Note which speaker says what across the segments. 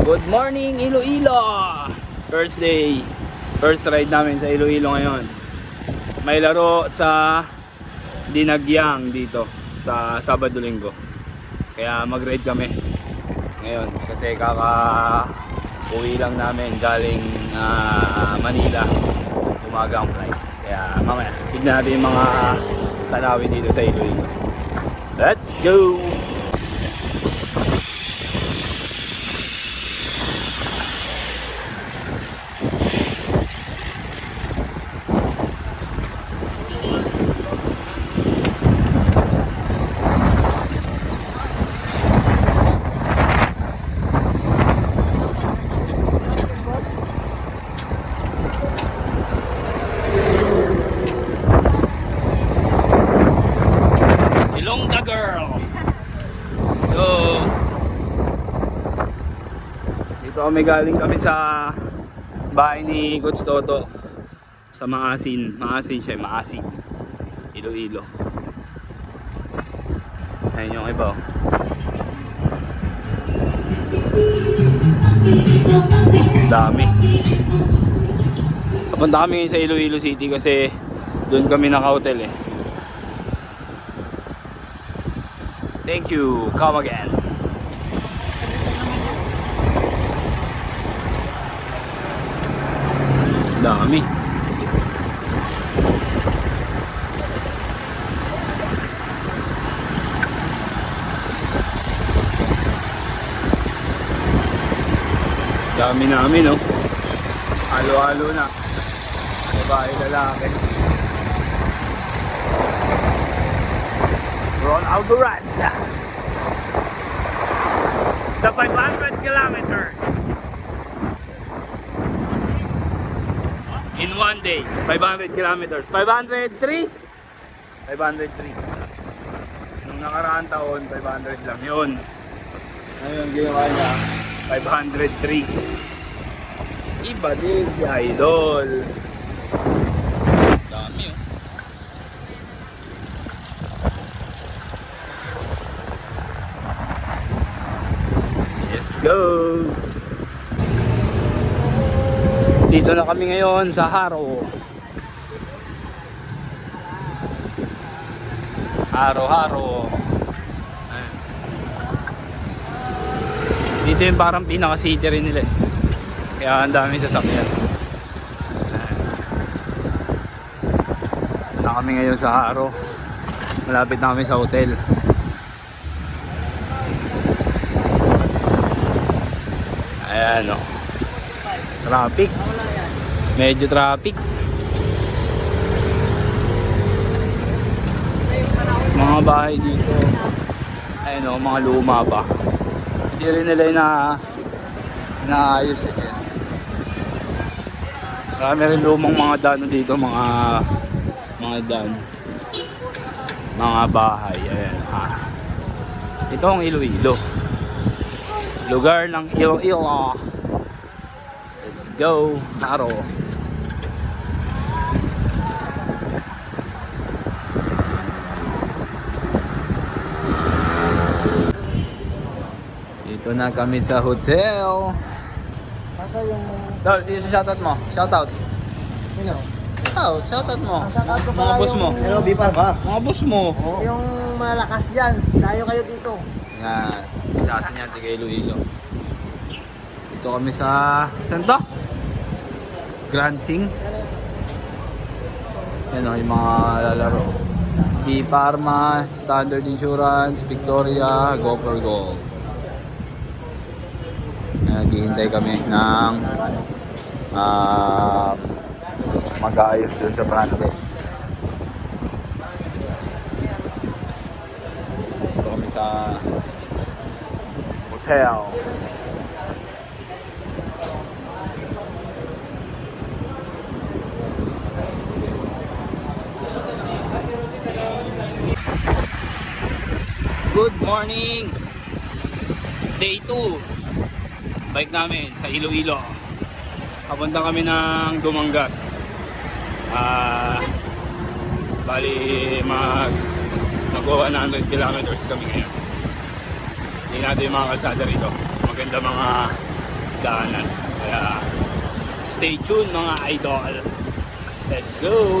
Speaker 1: Good morning Iloilo! First day, first ride namin sa Iloilo ngayon. May laro sa Dinagyang dito sa Sabado Linggo. Kaya mag-ride kami ngayon kasi kaka uwi lang namin galing ah, Manila. Umaga ang flight. Kaya mamaya, tignan natin yung mga tanawin dito sa Iloilo. Let's go! Ilongga girl. So, dito kami galing kami sa bahay ni Coach Toto sa Maasin. Maasin siya, Maasin. Iloilo. Ayun yung iba. oh. Dami. Papunta kami ngayon sa Iloilo City kasi doon kami naka-hotel eh. Thank you. Come again. Dami. Dami namin, no? Halo-halo na. Babae, lalaki. Ron Alvarez. The 500 kilometers. In one day, 500 kilometers. 503? 503. Nung nakaraan taon, 500 lang yun. Ngayon, ginawa niya, 503. Iba din si Idol. Dami oh. Let's go! Dito na kami ngayon sa Haro. Haro, Haro. Ayan. Dito yung parang pinaka-city rin nila. eh. Kaya ang dami sasakyan. Na kami ngayon sa Haro. Malapit na kami sa hotel. Ayan o. Traffic. Medyo traffic. Mga bahay dito. Ayan o, mga luma pa. Hindi rin nila na naayos eh. Marami rin lumang mga dano dito, mga mga dan. Mga bahay. Ayan ha. Ito ang Iloilo lugar ng Iloilo. Go, Haro. Dito na kami sa hotel.
Speaker 2: Masa yung...
Speaker 1: Dol, sino shoutout mo? Shoutout.
Speaker 2: Sino?
Speaker 1: Shoutout, shoutout mo.
Speaker 2: Shoutout ko
Speaker 1: Mga boss mo.
Speaker 3: Hello, Bipar ba?
Speaker 1: Mga boss mo.
Speaker 2: Yung malakas dyan. Tayo kayo dito.
Speaker 1: Yan. Si Chasi niyan, tiga Iloilo. Dito kami sa... Saan to? Grand. Yan o, mga lalaro. B-Pharma, Standard Insurance, Victoria, Go for Gold. Naghihintay kami ng ah mag-aayos dun sa Brandes. Dito kami sa hotel. Good morning! Day 2. Bike namin sa Iloilo. Papunta kami ng Dumangas. Ah, bali mag mag 100 kilometers kami ngayon. Hindi natin yung mga kalsada rito. Maganda mga daanan. Kaya stay tuned mga idol. Let's go!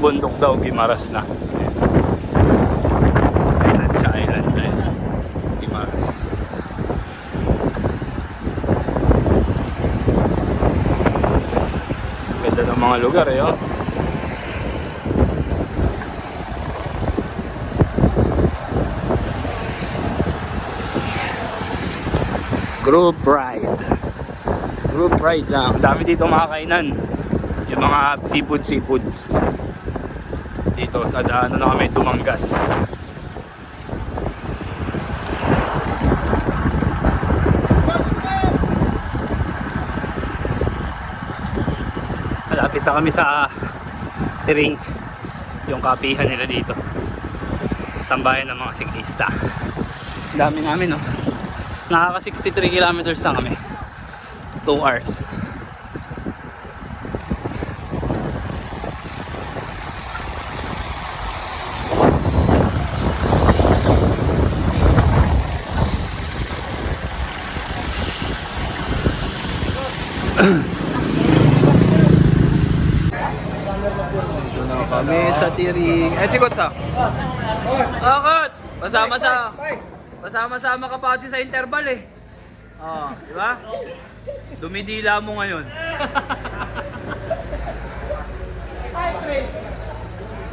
Speaker 1: Kabilang bundok daw, Gimaras na. Island siya, island na yun. Gimaras. Ganda ng mga lugar eh, oh. Group ride. Group ride na. Dami dito mga kainan. Yung mga seafood seafoods. Dito sa daanan na kami tumanggas. Malapit na kami sa Tiring. Yung kapihan nila dito. Tambayan ng mga siklista. Dami namin, no? Nakaka 63 kilometers na kami. 2 hours. Kami sa Tiring. Eh, si Kots ah. Oh, Kots! Pasama sa... Pasama-sama ka pa kasi sa interval eh. Oh, di ba? Dumidila mo ngayon.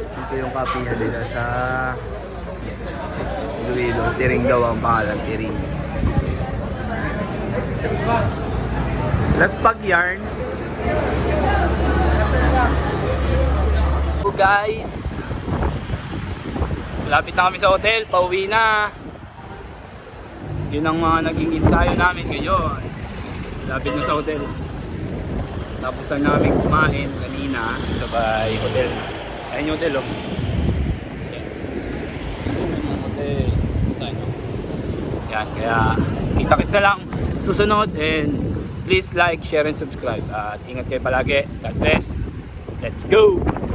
Speaker 1: Dito yung kapihan nila sa Iloilo. Tiring daw ang pangalan, Tiring. Let's pag yarn. So guys, malapit na kami sa hotel, pauwi na. Yun ang mga naging ensayo namin ngayon. Lapit na sa hotel. Tapos lang namin kumain kanina sa bay hotel. Ayun yung hotel oh. Yan, kaya kita-kits na lang susunod and please like, share and subscribe. At ingat kayo palagi. God bless. Let's go!